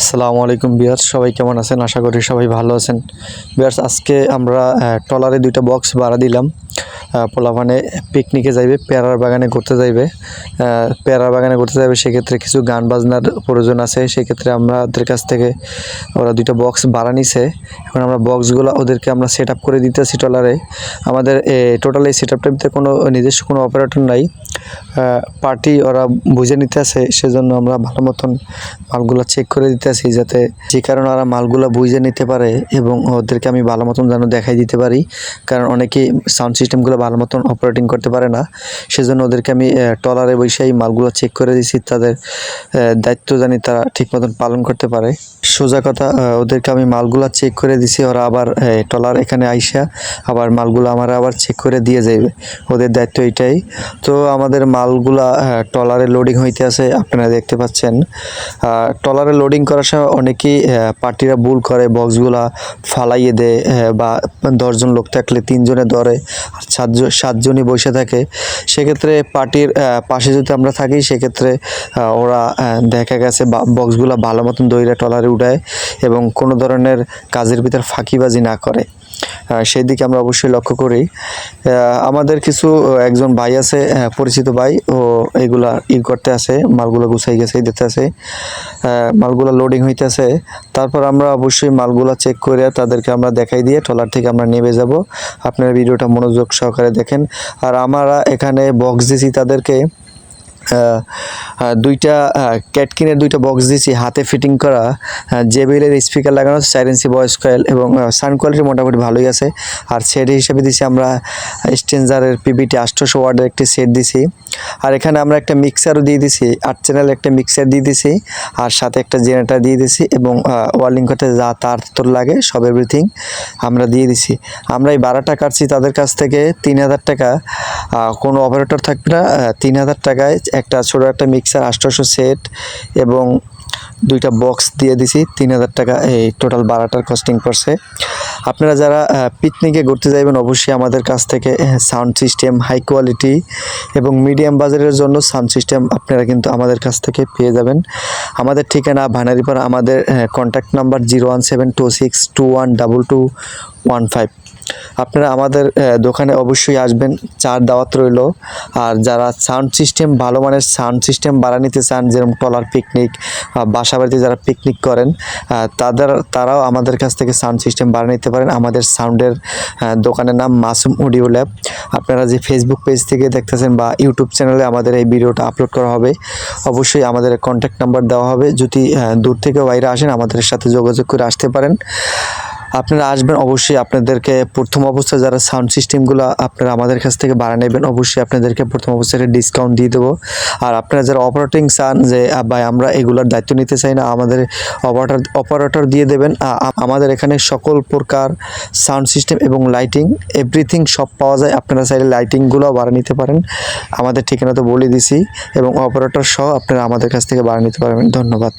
আসসালামু আলাইকুম বিয়ার্স সবাই কেমন আছেন? আশা করি সবাই ভালো আছেন। বিয়ার্স আজকে আমরা ট্রলারে দুইটা বক্স ভাড়া দিলাম। পোলাপানে পিকনিকে যাইবে, পেয়ারার বাগানে ঘুরতে যাইবে। পেয়ারার বাগানে ঘুরতে যাবে সেক্ষেত্রে কিছু গান বাজনার প্রয়োজন আছে। সেক্ষেত্রে আমাদের কাছ থেকে ওরা দুইটা বক্স ভাড়া নিছে। এখন আমরা বক্সগুলো ওদেরকে আমরা সেট আপ করে দিতেছি ট্রলারে। আমাদের টোটাল এই সেট আপটার ভিতরে কোনো নিজস্ব কোনো অপারেটর নাই। পার্টি ওরা বুঝে নিতে আছে সেজন্য আমরা ভালো মতন মালগুলো চেক করে দিতে দিতেছি যাতে যে কারণে ওরা মালগুলো বুঝে নিতে পারে এবং ওদেরকে আমি ভালো মতন যেন দেখাই দিতে পারি। কারণ অনেকে সাউন্ড সিস্টেমগুলো ভালো মতন অপারেটিং করতে পারে না। সেজন্য ওদেরকে আমি টলারে বসে এই মালগুলো চেক করে দিছি তাদের দায়িত্ব জানি তারা ঠিক মতন পালন করতে পারে। সোজা কথা ওদেরকে আমি মালগুলা চেক করে দিছি ওরা আবার টলার এখানে আইসা আবার মালগুলো আমার আবার চেক করে দিয়ে যাবে ওদের দায়িত্ব এটাই। তো আমাদের মালগুলা টলারে লোডিং হইতে আছে, আপনারা দেখতে পাচ্ছেন। টলারে লোডিং করার সময় অনেকেই পার্টিরা ভুল করে বক্সগুলা ফালাইয়ে দেয় বা দশজন লোক থাকলে তিনজনে ধরে। সাতজন সাতজনই বসে থাকে। সেক্ষেত্রে পার্টির পাশে যদি আমরা থাকি, সেক্ষেত্রে ওরা দেখা গেছে বক্সগুলো ভালো মতন দইরা টলারে উঠায় এবং কোনো ধরনের কাজের ভিতর ফাঁকিবাজি না করে। সেই দিকে আমরা অবশ্যই লক্ষ্য করি। আমাদের কিছু একজন ভাই আছে পরিচিত ভাই, ও এগুলা ই করতে আছে মালগুলো গুছাই গেছে দিতে আছে মালগুলো লোডিং হইতেছে তারপর আমরা অবশ্যই মালগুলা চেক করে তাদেরকে আমরা দেখাই দিয়ে ট্রলার থেকে আমরা নেমে যাব। আপনারা ভিডিওটা মনোযোগ সহকারে দেখেন। আর আমরা এখানে বক্স দিছি তাদেরকে। দুইটা ক্যাটকিনের দুইটা বক্স দিয়েছি, হাতে ফিটিং করা জেবিএলের স্পিকার লাগানো সাইরেন্সি ভয়েস কয়েল এবং সাউন্ড কোয়ালিটি মোটামুটি ভালোই আছে। আর সেট হিসেবে দিছি আমরা স্টেঞ্জারের পিবিটি আষ্টশো ওয়ার্ডের একটি সেট দিছি আর এখানে আমরা একটা মিক্সারও দিয়ে দিছি আট চ্যানেল একটা মিক্সার দিয়ে দিছি আর সাথে একটা জেনারেটার দিয়ে দিছি এবং ওয়ার্লিং করতে যা তার তোর লাগে, সব এভরিথিং আমরা দিয়ে দিছি আমরা এই ভাড়াটা কাটছি তাদের কাছ থেকে তিন হাজার টাকা কোনো অপারেটর থাকবে না তিন হাজার টাকায় একটা ছোটো একটা মিক্সার আষ্টশো সেট এবং দুইটা বক্স দিয়ে দিছি, তিন হাজার টাকা, এই টোটাল বারোটার কস্টিং পড়ছে আপনারা যারা পিকনিকে ঘুরতে যাবেন অবশ্যই আমাদের কাছ থেকে সাউন্ড সিস্টেম হাই কোয়ালিটি এবং মিডিয়াম বাজারের জন্য সাউন্ড সিস্টেম আপনারা কিন্তু আমাদের কাছ থেকে পেয়ে যাবেন। আমাদের ঠিকানা ভানারিপাড়া, আমাদের contact number zero one seven two six two one double two one five আপনারা আমাদের দোকানে অবশ্যই আসবেন। চার দাওয়াত রইল। আর যারা সাউন্ড সিস্টেম, ভালো মানের সাউন্ড সিস্টেম বাড়া নিতে চান, যেরকম টলার পিকনিক বাসা বাড়িতে যারা পিকনিক করেন তাদের, তারাও আমাদের কাছ থেকে সাউন্ড সিস্টেম বাড়া নিতে পারেন। আমাদের সাউন্ডের দোকানের নাম মাসুম অডিও ল্যাব। আপনারা যে ফেসবুক পেজ থেকে দেখতেছেন বা ইউটিউব চ্যানেলে আমাদের এই ভিডিওটা আপলোড করা হবে, অবশ্যই আমাদের কন্ট্যাক্ট নাম্বার দেওয়া হবে। যদি দূর থেকে বাইরে আসেন, আমাদের সাথে যোগাযোগ করে আসতে পারেন। আপনারা আসবেন, অবশ্যই আপনাদেরকে প্রথম অবস্থায় যারা সাউন্ড সিস্টেমগুলো আপনারা আমাদের কাছ থেকে ভাড়া নেবেন, অবশ্যই আপনাদেরকে প্রথম অবস্থায় ডিসকাউন্ট দিয়ে দেবো। আর আপনারা যারা অপারেটিং চান যে ভাই আমরা এগুলোর দায়িত্ব নিতে চাই না, আমাদের অপারেটর অপারেটর দিয়ে দেবেন। আমাদের এখানে সকল প্রকার সাউন্ড সিস্টেম এবং লাইটিং এভরিথিং সব পাওয়া যায়। আপনারা চাইলে লাইটিংগুলোও ভাড়া নিতে পারেন। আমাদের ঠিকানা তো বলে দিছি এবং অপারেটর সহ আপনারা আমাদের কাছ থেকে ভাড়া নিতে পারবেন। ধন্যবাদ।